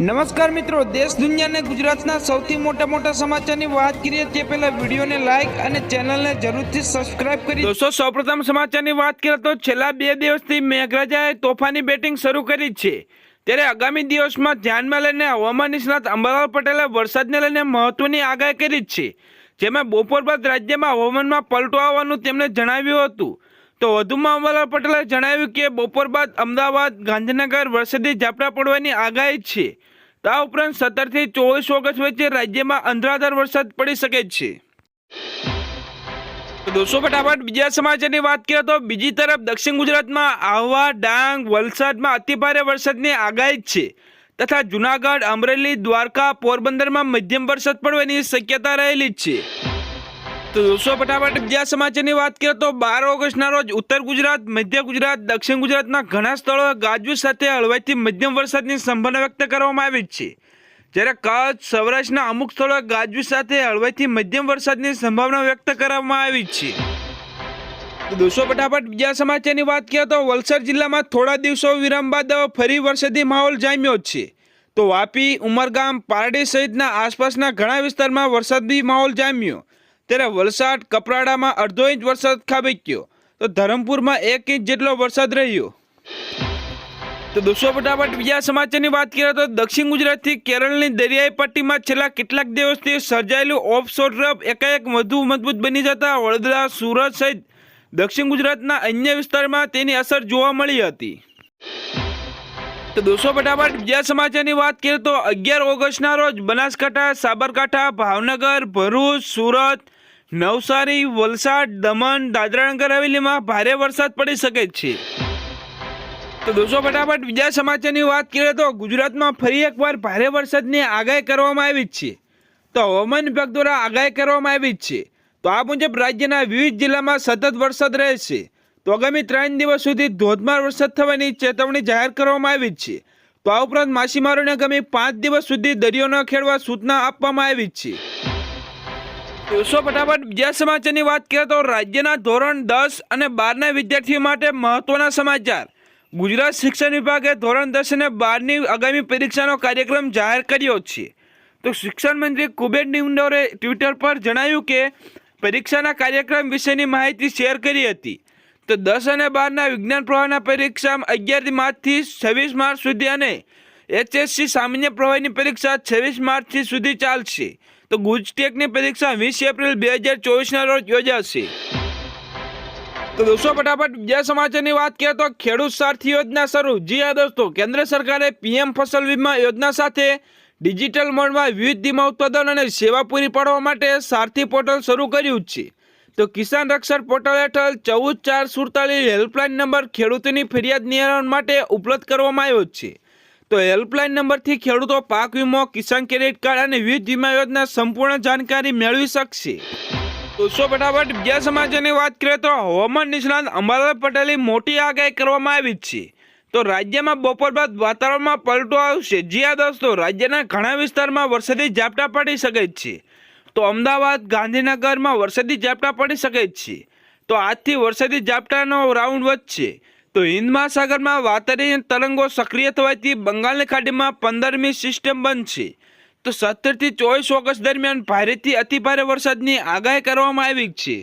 નમસ્કાર મિત્રો, દેશ દુનિયાને ગુજરાતના સૌથી મોટા મોટા સમાચારની વાત કરીએ તે પહેલા વિડીયોને લાઈક અને ચેનલને જરૂરથી સબસ્ક્રાઇબ કરી દોસ્તો, સૌપ્રથમ સમાચારની વાત કરીએ તો છેલ્લા બે દિવસથી મેઘરાજાએ તોફાની બેટિંગ શરૂ કરી છે. ત્યારે આગામી દિવસમાં ધ્યાનમાં લઈને હવામાન નિષ્ણાત અંબાલાલ પટેલે વરસાદને લઈને મહત્વની આગાહી કરી છે. જેમાં બપોર બાદ રાજ્યમાં હવામાનમાં પલટો આવવાનું તેમણે જણાવ્યું હતું. તો વધુમાં અંબાલાલ પટેલે જણાવ્યું કે બપોર બાદ અમદાવાદ, ગાંધીનગર વરસાદી ઝાપટા પડવાની આગાહી છે. તો આ ઉપરાંત સત્તરથી ચોવીસ ઓગસ્ટ વચ્ચે રાજ્યમાં અંધરાધાર વરસાદ પડી શકે છે. દોસ્તો, ફટાફટ બીજા સમાચારની વાત કરીએ તો બીજી તરફ દક્ષિણ ગુજરાતમાં આહવા, ડાંગ, વલસાડમાં અતિભારે વરસાદની આગાહી છે. તથા જુનાગઢ, અમરેલી, દ્વારકા, પોરબંદરમાં મધ્યમ વરસાદ પડવાની શક્યતા રહેલી છે. તો દોસ્તો ફટાફટ બીજા સમાચારની વાત કરીએ તો બાર ઓગસ્ટના રોજ ઉત્તર ગુજરાત, મધ્ય ગુજરાત, દક્ષિણ ગુજરાતના ઘણા સ્થળોએ ગાજવીજ સાથે હળવાથી મધ્યમ વરસાદની સંભાવના વ્યક્ત કરવામાં આવી છે. જ્યારે કચ્છ, સૌરાષ્ટ્રના અમુક સ્થળોએ ગાજવીજ સાથે હળવાથી મધ્યમ વરસાદની સંભાવના વ્યક્ત કરવામાં આવી છે. દોસ્તો, ફટાફટ બીજા સમાચારની વાત કરીએ તો વલસાડ જિલ્લામાં થોડા દિવસો વિરામ બાદ ફરી વરસાદી માહોલ જામ્યો છે. તો વાપી, ઉમરગામ, પારડી સહિતના આસપાસના ઘણા વિસ્તારમાં વરસાદી માહોલ જામ્યો. ત્યારે વલસાડ કપરાડામાં અડધો ઇંચ વરસાદ ખાબક્યો તો ધરમપુરમાં એક ઇંચ જેટલો વરસાદ રહ્યો. તો દોસ્તો, ફટાફટ બીજા સમાચારની વાત કરીએ તો દક્ષિણ ગુજરાતથી કેરળની દરિયાઈ પટ્ટીમાં છેલ્લા કેટલાક દિવસથી સર્જાયેલું ઓફશોર ટ્રફ એકાએક વધુ મજબૂત બની જતા વડોદરા, સુરત સહિત દક્ષિણ ગુજરાતના અન્ય વિસ્તારમાં તેની અસર જોવા મળી હતી. તો દોસ્તો, ફટાફટ બીજા સમાચારની વાત કરીએ તો અગિયાર ઓગસ્ટના રોજ બનાસકાંઠા, સાબરકાંઠા, ભાવનગર, ભરૂચ, સુરત નવસારી, વલસાડ, દમણ, દાદરાનગર હવેલીમાં ભારે વરસાદ પડી શકે છે. તો દોસ્તો, ફટાફટ બીજા સમાચારની વાત કરીએ તો ગુજરાતમાં ફરી એકવાર ભારે વરસાદની આગાહી કરવામાં આવી છે. તો હવામાન વિભાગ દ્વારા આગાહી કરવામાં આવી છે. તો આ મુજબ રાજ્યના વિવિધ જિલ્લામાં સતત વરસાદ રહેશે. તો આગામી ત્રણ દિવસ સુધી ધોધમાર વરસાદ થવાની ચેતવણી જાહેર કરવામાં આવી છે. તો આ ઉપરાંત માછીમારોને આગામી પાંચ દિવસ સુધી દરિયો ન ખેડવા સૂચના આપવામાં આવી છે. દોસ્તો ફટાફટ બીજા સમાચારની વાત કરીએ તો રાજ્યના ધોરણ દસ અને બારના વિદ્યાર્થીઓ માટે મહત્વના સમાચાર. ગુજરાત શિક્ષણ વિભાગે ધોરણ દસ અને બારની આગામી પરીક્ષાનો કાર્યક્રમ જાહેર કર્યો છે. તો શિક્ષણ મંત્રી કુબેર ડિંડોરે ટ્વિટર પર જણાવ્યું કે પરીક્ષાના કાર્યક્રમ વિશેની માહિતી શેર કરી હતી. તો દસ અને બારના વિજ્ઞાન પ્રવાહના પરીક્ષા અગિયાર માર્ચથી છવ્વીસ માર્ચ સુધી અને એચએસસી સામાન્ય પ્રવાહની પરીક્ષા છવ્વીસ માર્ચથી સુધી ચાલશે. તો ગુજટેકની પરીક્ષા વીસ એપ્રિલ બે હજાર ચોવીસના રોજ યોજાશે. તો દોસ્તો, ફટાફટ બીજા સમાચારની વાત કરીએ તો ખેડૂત સારથી યોજના શરૂ. જી હા દોસ્તો, કેન્દ્ર સરકારે પીએમ ફસલ વીમા યોજના સાથે ડિજિટલ મોડમાં વિવિધ વીમા ઉત્પાદન અને સેવા પૂરી પાડવા માટે સારથી પોર્ટલ શરૂ કર્યું છે. તો કિસાન રક્ષણ પોર્ટલ હેઠળ ચૌદ ચાર સુડતાલીસ હેલ્પલાઇન નંબર ખેડૂતોની ફરિયાદ નિવારણ માટે ઉપલબ્ધ કરવામાં આવ્યો છે. તો હેલ્પલાઇન નંબરથી ખેડૂતો પાક વીમો, કિસાન ક્રેડિટ કાર્ડ અને વિવિધ વીમા યોજના સંપૂર્ણ જાણકારી મેળવી શકશે. દોસ્તો ફટાફટ બીજા સમાચારની વાત કરીએ તો હવામાન નિષ્ણાંત અંબાલાલ પટેલની મોટી આગાહી કરવામાં આવી છે. તો રાજ્યમાં બપોર બાદ વાતાવરણમાં પલટો આવશે. જી આ દોસ્તો, રાજ્યના ઘણા વિસ્તારમાં વરસાદી ઝાપટા પડી શકે છે. તો અમદાવાદ, ગાંધીનગરમાં વરસાદી ઝાપટા પડી શકે છે. તો આજથી વરસાદી ઝાપટાનો રાઉન્ડ વધશે. તો હિન્દ મહાસાગરમાં વાતાવરણીય તરંગો સક્રિય થવાથી બંગાળની ખાડીમાં પંદરમી સિસ્ટમ બનશે તો સત્તરથી ચોવીસ ઓગસ્ટ દરમિયાન ભારેથી અતિભારે વરસાદની આગાહી કરવામાં આવી છે.